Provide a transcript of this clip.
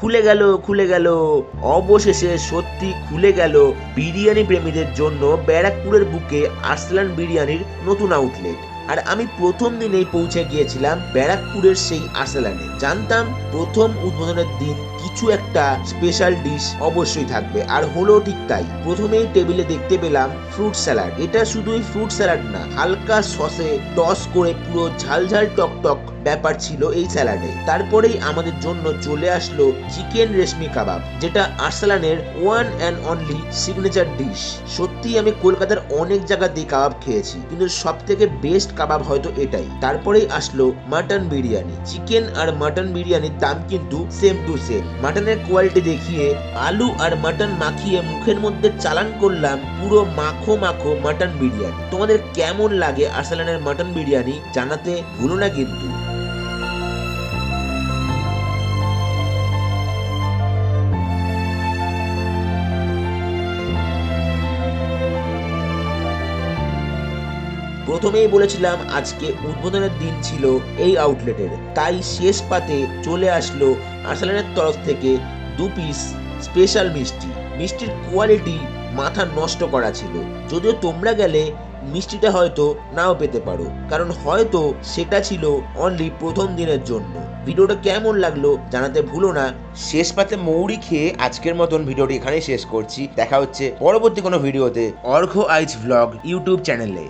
খুলে গেল খুলে গেল। অবশেষে সত্যি খুলে গেল। বিরিয়ানি প্রেমীদের জন্য ব্যারাকপুরের বুকে আরসলান বিরিয়ানির নতুন আউটলেট আর আমি প্রথম দিনেই পৌঁছে গিয়েছিলাম ব্যারাকপুরের সেই আরসালানে জানতাম প্রথম উদ্বোধনের দিন কিছু একটা স্পেশাল ডিশ অবশ্যই থাকবে। আর হলো ঠিক তাই। প্রথমেই টেবিলে দেখতে পেলাম ফ্রুট স্যালাড এটা শুধুই ফ্রুট স্যালাড না, হালকা সসে টস করে পুরো ঝাল ঝাল টক টক ব্যাপার ছিল এই স্যালাডে। তারপরেই আমাদের জন্য চলে আসলো চিকেন রেশমি কাবাব, যেটা আর্সালানের one and only signature dish. সত্যি আমি কলকাতার অনেক জায়গাতেই কাবাব খেয়েছি, কিন্তু সব থেকে বেস্ট কাবাব হয়তো এটাই। তারপরেই আসলো মাটন বিরিয়ানি। চিকেন আর মাটন বিরিয়ানির দাম কিন্তু সেম টু সেম মাটনের কোয়ালিটি দেখিয়ে আলু আর মাটন মাখিয়ে মুখের মধ্যে চালান করলাম পুরো মাখো মাখো মাটন বিরিয়ানি। তোমাদের কেমন লাগে আর্সালানের মাটন বিরিয়ানি জানাতে ভুলো না কিন্তু। প্রথমেই বলেছিলাম আজকে উদ্বোধনের দিন ছিল এই আউটলেটের তাই শেষ পাতে চলে আসলো আরসালানের তরফ থেকে দু পিস স্পেশাল মিষ্টি। মিষ্টির কোয়ালিটি মাথা নষ্ট করা ছিল। যদিও তোমরা গেলে মিষ্টিটা হয়তো নাও পেতে পারো। কারণ হয়তো সেটা ছিল অনলি প্রথম দিনের জন্য। ভিডিওটা কেমন লাগল জানাতে ভুলো না। শেষ পাতে মৌরি খেয়ে আজকের মতন ভিডিওটি এখানেই শেষ করছি। দেখা হচ্ছে পরবর্তী কোনো ভিডিওতে অর্ঘ আইজ ভ্লগ ইউটিউব চ্যানেলে।